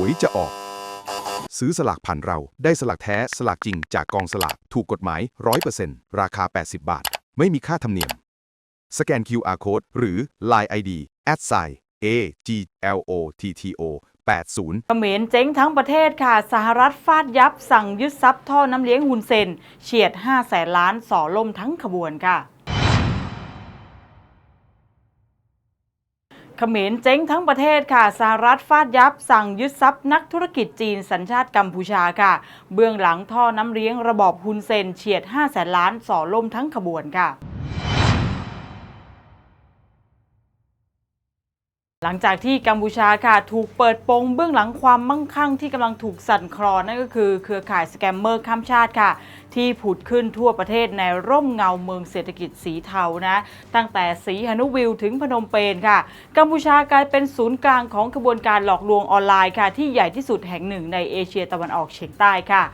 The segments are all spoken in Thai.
วยจะออก ซื้อสลากผ่านเราได้สลากแท้สลากจริงจากกองสลากถูกกฎหมาย 100%ราคา 80 บาท ไม่มีค่าธรรมเนียม สแกน QR Code หรือ Line ID a a g l o t t o 80เขมรเจ๊งทั้งประเทศค่ะ สหรัฐฟาดยับสั่งยึดทรัพย์ท่อน้ำเลี้ยงฮุนเซนเฉียด 5 แสนล้านส่อล่มทั้งขบวนค่ะ เขมรเจ๊งทั้งประเทศค่ะสหรัฐฟาดยับ สั่งยึดทรัพย์นักธุรกิจจีนสัญชาติกัมพูชาค่ะ เบื้องหลังท่อน้ำเลี้ยงระบอบฮุนเซนเฉียด 5 แสนล้านส่อล่มทั้งขบวนค่ะ หลังจากที่กัมพูชาค่ะถูกเปิดโปงเบื้องหลังความมั่งคั่งที่กำลังถูกสั่นคลอนนั่นก็คือเครือข่ายสแกมเมอร์ข้ามชาติค่ะ ที่ผุดขึ้นทั่วประเทศในร่มเงาเมืองเศรษฐกิจสีเทานะตั้งแต่สีหนุวิวถึงพนมเปญค่ะ กัมพูชากลายเป็นศูนย์กลางของกระบวนการหลอกลวงออนไลน์ค่ะ ที่ใหญ่ที่สุดแห่งหนึ่งในเอเชียตะวันออกเฉียงใต้ค่ะ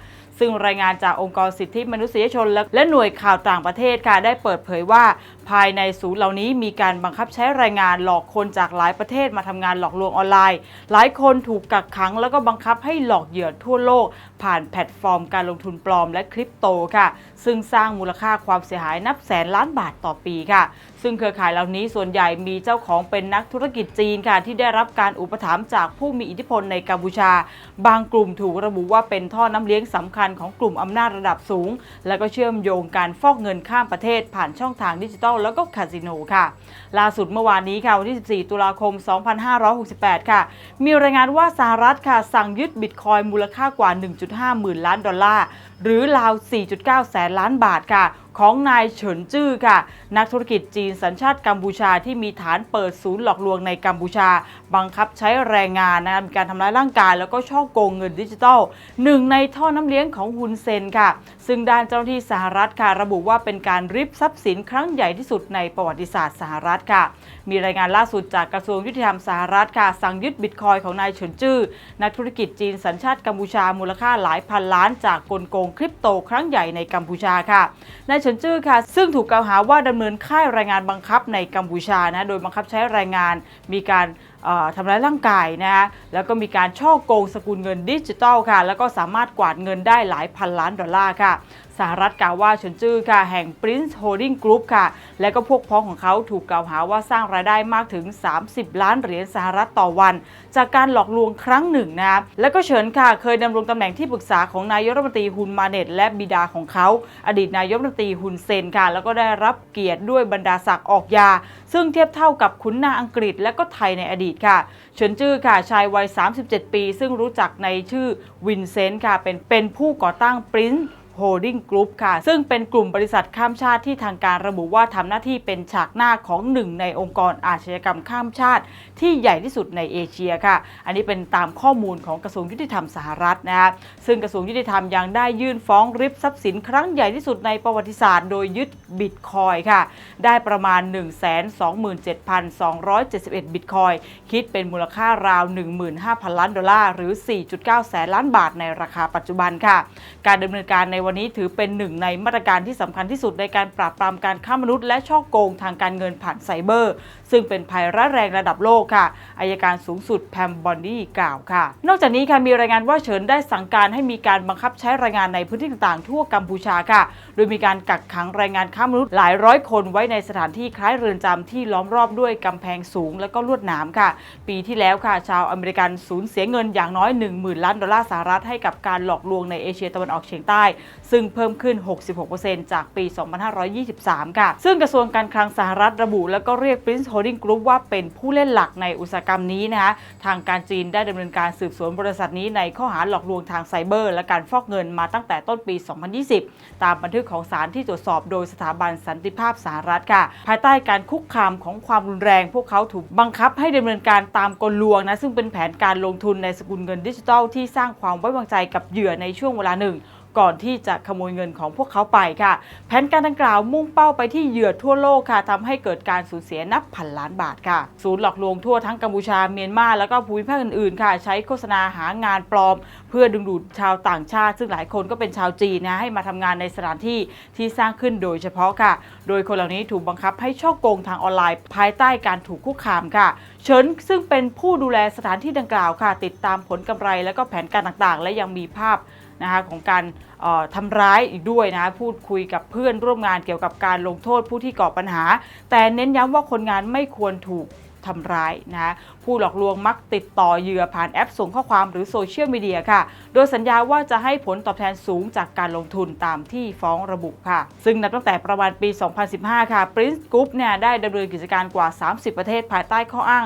ซึ่งรายงานจากองค์กรสิทธิมนุษยชนและและหน่วยข่าวต่างประเทศค่ะ ได้เปิดเผยว่า ภายในศูนย์เหล่านี้มีการบังคับใช้แรงงานหลอกคนจากหลายประเทศมาทำงานหลอกลวงออนไลน์ หลายคนถูกกักขัง แล้วก็บังคับให้หลอกเหยื่อทั่วโลก ผ่านแพลตฟอร์มการลงทุนปลอมและคริปโตค่ะ ซึ่งสร้างมูลค่าความเสียหายนับแสนล้านบาทต่อปีค่ะ ซึ่งเครือข่ายเหล่านี้ส่วนใหญ่มีเจ้าของเป็นนักธุรกิจจีนค่ะที่ได้รับการอุปถัมภ์จากผู้มีอิทธิพลในกัมพูชา บางกลุ่มถูกระบุว่าเป็นท่อน้ำเลี้ยงสำคัญของกลุ่มอำนาจระดับสูง และก็เชื่อมโยงการฟอกเงินข้ามประเทศผ่านช่องทางดิจิทัลแล้วก็คาสิโนค่ะ ล่าสุดเมื่อวานนี้ค่ะวันที่ 14 ตุลาคม 2568 ค่ะ มีรายงานว่าสหรัฐค่ะ สั่งยึดบิตคอยมูลค่ากว่า 1.5 หมื่นล้านดอลลาร์หรือราว 4.9 แสนล้านบาทค่ะ ของนายเฉินจื้อค่ะ นักธุรกิจจีนสัญชาติกัมพูชาที่มีฐานเปิดศูนย์หลอกลวงในกัมพูชา บังคับใช้แรงงานนะคะมีการทำร้ายร่างกาย แล้วก็ช่อโกงเงินดิจิทัลหนึ่งในท่อน้ำเลี้ยงของฮุนเซนค่ะ ซึ่งด้านเจ้าหน้าที่สหรัฐค่ะ ระบุว่าเป็นการริบทรัพย์สินครั้งใหญ่ที่สุดในประวัติศาสตร์สหรัฐค่ะ มีรายงานล่าสุดจากกระทรวงยุติธรรมสหรัฐค่ะ สั่งยึดบิตคอยของนายเฉินจื้อนักธุรกิจจีนสัญชาติกัมพูชามูลค่าหลายพันล้านจากกลโกงคริปโตครั้งใหญ่ในกัมพูชาค่ะนายเฉินจื้อค่ะ ซึ่งถูกกล่าวหาว่าดำเนินค่ายแรงงานบังคับในกัมพูชานะโดยบังคับใช้แรงงานมีการทำร้ายร่างกายนะฮะแล้วก็มีการช่อโกงสกุลเงินดิจิทัลค่ะ แล้วก็สามารถกวาดเงินได้หลายพันล้านดอลลาร์ค่ะสหรัฐกล่าวว่าเฉินจื้อค่ะ แห่ง Prince Holding Group ค่ะ และก็พวกพ้องของเขาถูกกล่าวหาว่าสร้างรายได้มากถึง 30 ล้านเหรียญสหรัฐต่อวัน จากการหลอกลวงครั้งหนึ่งนะคะแล้วก็เฉินค่ะ เคยดำรงตำแหน่งที่ปรึกษาของนายกรัฐมนตรีฮุนมาเนตและบิดาของเขา อดีตนายกรัฐมนตรีฮุนเซนค่ะ แล้วก็ได้รับเกียรติด้วยบรรดาศักดิ์ออกยา ซึ่งเทียบเท่ากับขุนนางอังกฤษและก็ไทยในอดีตค่ะ เฉินจื้อค่ะชายวัย 37 ปี ซึ่งรู้จักในชื่อวินเซนต์ค่ะเป็นเป็นผู้ก่อตั้งปริ้น Holding Group ค่ะ ซึ่งเป็นกลุ่มบริษัทข้ามชาติที่ทางการระบุว่าทำหน้าที่เป็นฉากหน้าของหนึ่งในองค์กรอาชญากรรมข้ามชาติ ที่ใหญ่ที่สุดในเอเชียค่ะ อันนี้เป็นตามข้อมูลของกระทรวงยุติธรรมสหรัฐนะคะซึ่งกระทรวงยุติธรรมยังได้ยื่นฟ้องริบทรัพย์สินครั้งใหญ่ที่สุดในประวัติศาสตร์โดยยึดบิตคอยค่ะ ได้ประมาณ 127,271 บิตคอยคิดเป็นมูลค่าราว 15,000 ล้านดอลลาร์หรือ 4.9 แสนล้านบาทในราคาปัจจุบันค่ะ การดำเนินการในวันนี้ถือเป็นหนึ่งในมาตรการที่สำคัญที่สุดในการปราบปรามการค้ามนุษย์และช่อโกงทางการเงินผ่านไซเบอร์ ซึ่งเป็นภัยร้ายแรงระดับโลกค่ะอายการสูงสุดแพมบอนดี้กล่าวค่ะ นอกจากนี้ค่ะมีรายงานว่าเฉินได้สั่งการให้มีการบังคับใช้แรงงานในพื้นที่ต่างๆ ทั่วกัมพูชาค่ะ โดยมีการกักขังแรงงานค้ามนุษย์หลายร้อยคนไว้ในสถานที่คล้ายเรือนจำที่ล้อมรอบด้วยกำแพงสูง และก็ลวดหนามค่ะ ปีที่แล้วค่ะ ชาวอเมริกันสูญเสียเงินอย่างน้อย 10,000 ล้านดอลลาร์สหรัฐให้กับการหลอกลวงในเอเชียตะวันออกเฉียงใต้ซึ่งเพิ่มขึ้น 66%จากปี 2523 ค่ะ ซึ่งกระทรวงการคลังสหรัฐระบุ แล้วก็เรียก Prince Holding Group ว่าเป็นผู้เล่นหลักในอุตสาหกรรมนี้นะคะ ทางการจีนได้ดำเนินการสืบสวนบริษัทนี้ในข้อหาหลอกลวงทางไซเบอร์ และการฟอกเงินมาตั้งแต่ต้นปี 2020 ตามบันทึกของศาลที่ตรวจสอบโดยสถาบันสันติภาพสหรัฐค่ะ ภายใต้การคุกคามของความรุนแรง พวกเขาถูกบังคับให้ดำเนินการตามกลลวงนะซึ่งเป็นแผนการลงทุนในสกุลเงินดิจิทัลที่สร้างความไว้วางใจกับเหยื่อในช่วงเวลาหนึ่ง ก่อนที่จะขโมยเงินของพวกเขาไปค่ะ แผนการดังกล่าวมุ่งเป้าไปที่เหยื่อทั่วโลกค่ะทำให้เกิดการสูญเสียนับพันล้านบาทค่ะ ศูนย์หลอกลวงทั่วทั้งกัมพูชาเมียนมาแล้วก็ภูมิภาคอื่นๆค่ะ ใช้โฆษณาหางานปลอม เพื่อดึงดูดชาวต่างชาติ ซึ่งหลายคนก็เป็นชาวจีนนะให้มาทำงานในสถานที่ที่สร้างขึ้นโดยเฉพาะค่ะ โดยคนเหล่านี้ถูกบังคับให้ช่อโกงทางออนไลน์ ภายใต้การถูกคุกคามค่ะเฉินซึ่งเป็นผู้ดูแลสถานที่ดังกล่าวค่ะ ติดตามผลกำไรและก็แผนการต่างๆ และยังมีภาพ นะคะของการทำร้ายอีกด้วยนะพูดคุยกับเพื่อนร่วมงานเกี่ยวกับการลงโทษผู้ที่ก่อปัญหา แต่เน้นย้ำว่าคนงานไม่ควรถูกทำร้ายนะผู้หลอกลวงมักติดต่อเหยื่อผ่านแอปส่งข้อความหรือโซเชียลมีเดียค่ะ โดยสัญญาว่าจะให้ผลตอบแทนสูงจากการลงทุนตามที่ฟ้องระบุค่ะ ซึ่งนับตั้งแต่ประมาณปี 2015 ค่ะ Prince Group เนี่ยได้ดำเนินกิจการกว่า 30 ประเทศภายใต้ข้ออ้าง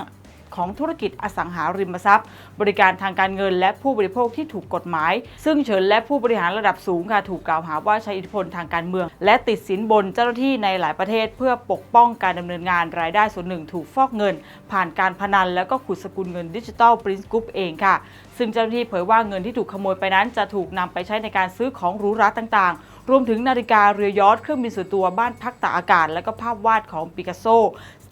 ของธุรกิจอสังหาริมทรัพย์ บริการทางการเงิน และผู้บริโภคที่ถูกกฎหมาย ซึ่งเฉินและผู้บริหารระดับสูงค่ะถูกกล่าวหาว่าใช้อิทธิพลทางการเมือง และติดสินบนเจ้าหน้าที่ในหลายประเทศ เพื่อปกป้องการดำเนินงานรายได้ส่วนหนึ่ง ถูกฟอกเงิน ผ่านการพนัน แล้วก็ขุดสกุลเงินดิจิทัลปรินซ์กรุ๊ปเองค่ะ ซึ่งเจ้าหน้าที่เผยว่าเงินที่ถูกขโมยไปนั้นจะถูกนำไปใช้ในการซื้อของหรูหราต่างๆ รวมถึงนาฬิกาเรือยอชต์เครื่องบินส่วนตัวบ้านพักตากอากาศ และก็ภาพวาดของปิกัสโซ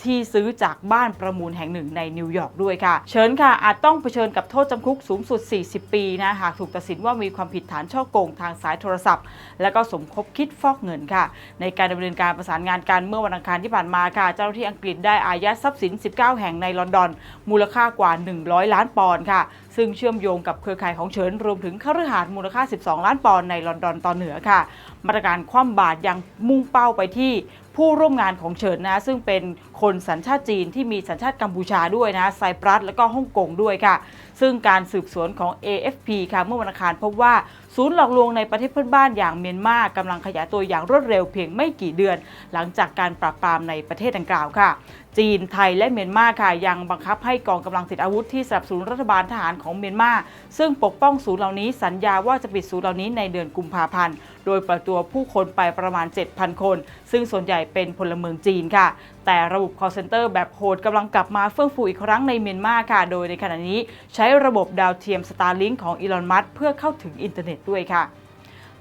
ที่ซื้อจากบ้านประมูลแห่งหนึ่งในนิวยอร์กด้วยค่ะ เชิญค่ะ อาจต้องเผชิญกับโทษจำคุกสูงสุด 40 ปีนะ หากถูกตัดสินว่ามีความผิดฐานช่อโกงทางสายโทรศัพท์ และก็สมคบคิดฟอกเงินค่ะ ในการดำเนินการประสานงานกันเมื่อวันอังคารที่ผ่านมาค่ะ เจ้าหน้าที่อังกฤษได้อายัดทรัพย์สิน 19 แห่งในลอนดอน มูลค่ากว่า 100 ล้านปอนด์ค่ะ ซึ่งเชื่อมโยงกับเครือข่ายของเฉินรวมถึงคฤหาสน์มูลค่า 12 ล้านปอนด์ในลอนดอนตอนเหนือค่ะมาตรการคว่ำบาตรยังมุ่งเป้าไปที่ผู้ร่วมงานของเฉินนะ ซึ่งเป็นคนสัญชาติจีนที่มีสัญชาติกัมพูชาด้วยนะไซปรัสและก็ฮ่องกงด้วยค่ะ ซึ่งการสืบสวนของ AFP ค่ะเมื่อวันอังคารพบว่าศูนย์หลอกลวงในประเทศเพื่อนบ้านอย่างเมียนมากำลังขยายตัวอย่างรวดเร็วเพียงไม่กี่เดือน หลังจากการปราบปรามในประเทศดังกล่าวค่ะ จีนไทยและเมียนมาค่ะยังบังคับให้กองกำลังติดอาวุธที่สนับสนุนรัฐบาลทหารของเมียนมาซึ่งปกป้องศูนย์เหล่านี้สัญญาว่าจะปิดศูนย์เหล่านี้ในเดือนกุมภาพันธ์โดยปล่อยตัวผู้คนไปประมาณ 7,000 คน ซึ่งส่วนใหญ่เป็นพลเมืองจีนค่ะ แต่ระบบ call center แบบโหดกำลังกลับมาเฟื่องฟูอีกครั้งในเมียนมาค่ะ โดยในขณะนี้ใช้ระบบดาวเทียม Starlink ของอีลอน มัสเพื่อเข้าถึงอินเทอร์เน็ตด้วยค่ะ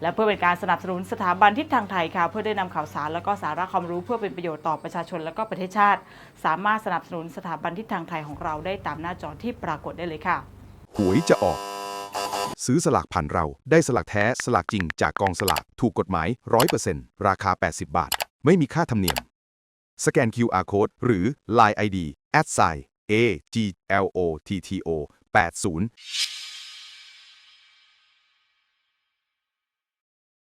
และเพื่อเป็นการสนับสนุนสถาบันทิศทางไทยค่ะ เพื่อได้นำข่าวสารและก็สาระความรู้เพื่อเป็นประโยชน์ต่อประชาชนและก็ประเทศชาติ สามารถสนับสนุนสถาบันทิศทางไทยของเราได้ตามหน้าจอที่ปรากฏได้เลยค่ะหวยจะออก ซื้อสลากผ่านเราได้สลากแท้สลากจริงจากกองสลากถูกกฎหมาย 100%ราคา 80 บาท ไม่มีค่าธรรมเนียม สแกน QR Code หรือ Line ID at sign a g l o t t o 80